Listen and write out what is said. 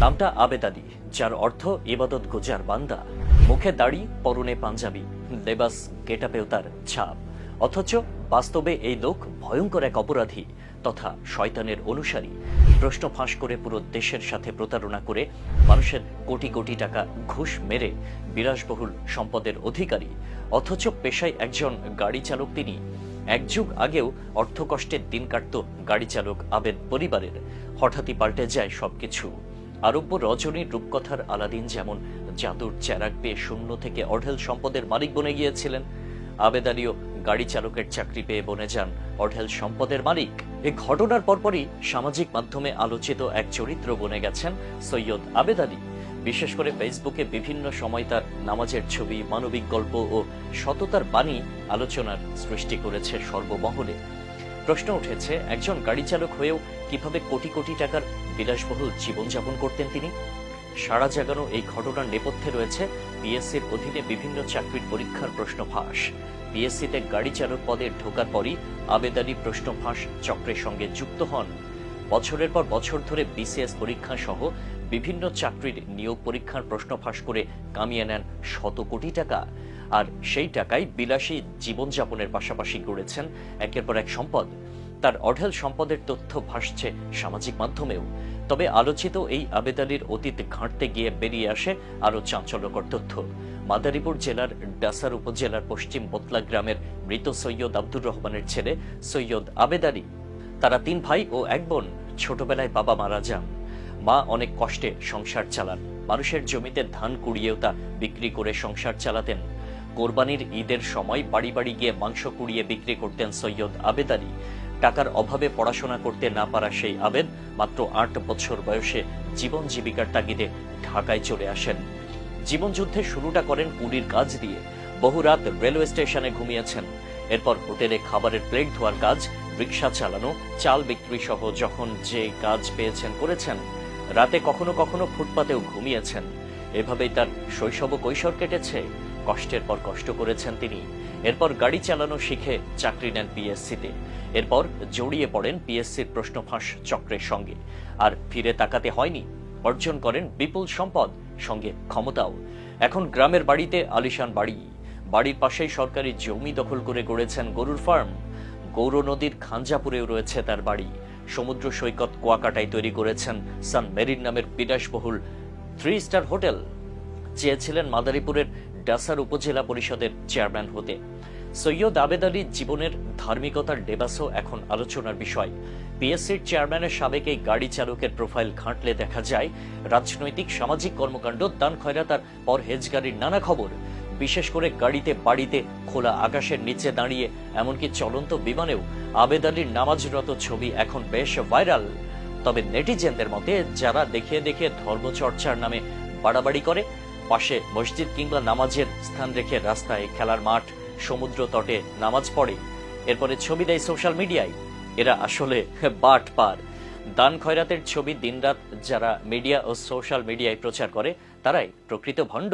নামটা আবেদ আলী যার অর্থ ইবাদত গুজার বান্দা। মুখে দাড়ি, পরনে পাঞ্জাবি। লেবাস গেটাপেও তার ছাপ। অথচ বাস্তবে এই লোক ভয়ঙ্কর এক অপরাধী তথা শয়তানের অনুসারী। প্রশ্ন ফাঁস করে পুরো দেশের সাথে প্রতারণা করে মানুষের কোটি কোটি টাকা ঘুষ মেরে বিলাসবহুল সম্পদের অধিকারী। অথচ পেশায় একজন গাড়ি চালক তিনি। এক যুগ আগেও অর্থকষ্টের দিন কাটত গাড়ি চালক আবেদ পরিবারের। হঠাৎই পাল্টে যায় সবকিছু। আরব্য রজনীর রূপকথার আলাদিন যেমন জাদুর চেরাক পেয়ে শূন্য থেকে অঢেল সম্পদের মালিক বনে গিয়েছিলেন, আবেদ আলীও গাড়ি চালকের চাকরি পেয়ে বনে যান অঢেল সম্পদের মালিক। এই ঘটনার পরপরই সামাজিক মাধ্যমে আলোচিত এক চরিত্র বনে গেছেন সৈয়দ আবেদ আলী। বিশেষ করে ফেসবুকে বিভিন্ন সময় তার নামাজের ছবি, মানবিক গল্প ও সততার বাণী আলোচনার সৃষ্টি করেছে সর্বমহলে। প্রশ্ন উঠেছে, একজন গাড়ি চালক হয়েও কীভাবে কোটি কোটি টাকার বিলাসবহুল জীবনযাপন করতেন তিনি? সারা জাগানো এই ঘটনার নেপথ্যে রয়েছে পিএসসির অধীনে বিভিন্ন চাকরির পরীক্ষার প্রশ্ন ফাঁস পিএসসিতে গাড়ি চালক পদে ঢোকার পরই আবেদ আলী প্রশ্ন ফাঁস চক্রের সঙ্গে যুক্ত হন। বছরের পর বছর ধরে বিসিএস পরীক্ষা সহ বিভিন্ন চাকরির নিয়োগ পরীক্ষার প্রশ্ন ফাঁস করে কামিয়ে নেন শত কোটি টাকা। আর সেই টাকায় বিলাসী জীবনযাপনের পাশাপাশি গড়েছেন একের পর এক সম্পদ। তার অঢেল সম্পদের তথ্য ভাসছে সামাজিক মাধ্যমেও। তবে আলোচিত এই আবেদ আলীর অতীত ঘাঁটতে গিয়ে বেরিয়ে আসে আরও চাঞ্চল্যকর তথ্য। মাদারীপুর জেলার ডাসার উপজেলার পশ্চিম বোতলা গ্রামের মৃত সৈয়দ আব্দুর রহমানের ছেলে সৈয়দ আবেদ আলী। তারা তিন ভাই ও এক বোন, ছোটবেলায় বাবা মারা যান। মা অনেক কষ্টে সংসার চালান। মানুষের জমিতে ধান কুড়িয়েও তা বিক্রি করে সংসার চালাতেন। কোরবানির ঈদের সময় বাড়ি বাড়ি গিয়ে মাংস কুড়িয়ে বিক্রি করতেন সৈয়দ আবেদ আলী। টাকার অভাবে পড়াশোনা করতে না পারা সেই আবেদ মাত্র আট বছর বয়সে জীবন জীবিকার তাগিদে ঢাকায় চলে আসেন। জীবনযুদ্ধে শুরুটা করেন কুড়ির কাজ দিয়ে। বহু রাত রেলওয়ে স্টেশনে ঘুমিয়েছেন। এরপর হোটেলে খাবারের প্লেট ধোয়ার কাজ রিক্সা চালানো, চাল বিক্রি সহ যখন যে কাজ পেয়েছেন করেছেন, রাতে কখনো কখনো ফুটপাতেও ঘুমিয়েছেন। এভাবেই তার শৈশব কৈশোর কেটেছে। কষ্টের পর কষ্ট করেছেন তিনি। এরপর গাড়ি চালানো শিখে চাকরি নেন পিএসসিতে। এরপর জড়িয়ে পড়েন পিএসসির প্রশ্ন ফাঁস চক্রের সঙ্গে। আর ফিরে তাকাতে হয়নি, অর্জন করেন বিপুল সম্পদ, সঙ্গে ক্ষমতাও। এখন গ্রামের বাড়িতে আলিশান বাড়ি। বাড়ির পাশেই সরকারি জমি দখল করে গড়েছেন গরুর ফার্ম। গৌর নদীর খাঞ্জাপুরেও রয়েছে তার বাড়ি। সমুদ্র সৈকত কুয়াকাটায় তৈরি করেছেন সান মেরিন নামের বিলাসবহুল থ্রি স্টার হোটেল। চেয়েছিলেন মাদারীপুরের ডাসার উপজেলা পরিষদের চেয়ারম্যান হতে। সৈয়দ আবেদ আলীর জীবনের ধার্মিকতার ডেবাসও এখন আলোচনার বিষয়। পিএসসির চেয়ারম্যানের সাবেক এই গাড়ি চালকের প্রোফাইল ঘাঁটলে দেখা যায়, রাজনৈতিক, সামাজিক কর্মকাণ্ড, দান খয়রাতার পরহেজগারির নানা খবর। বিশেষ করে গাড়িতে বাড়িতে খোলা আকাশের নিচে দাঁড়িয়ে, এমনকি চলন্ত বিমানেও আবেদ আলীর নামাজরত ছবি এখন বেশ ভাইরাল। তবে নেটিজেনদের মতে, যারা দেখিয়ে দেখিয়ে ধর্মচর্চার নামে বাড়াবাড়ি করে পাশে মসজিদ কিংবা নামাজের স্থান রেখে রাস্তায় খেলার মাঠ, সমুদ্র তটে নামাজ পড়ে। এরপরে ছবি দেয় সোশ্যাল মিডিয়ায়। এরা আসলে বাট পার। দান খয়রাতের ছবি দিনরাত যারা মিডিয়া ও সোশ্যাল মিডিয়ায় প্রচার করে, তারাই প্রকৃত ভণ্ড।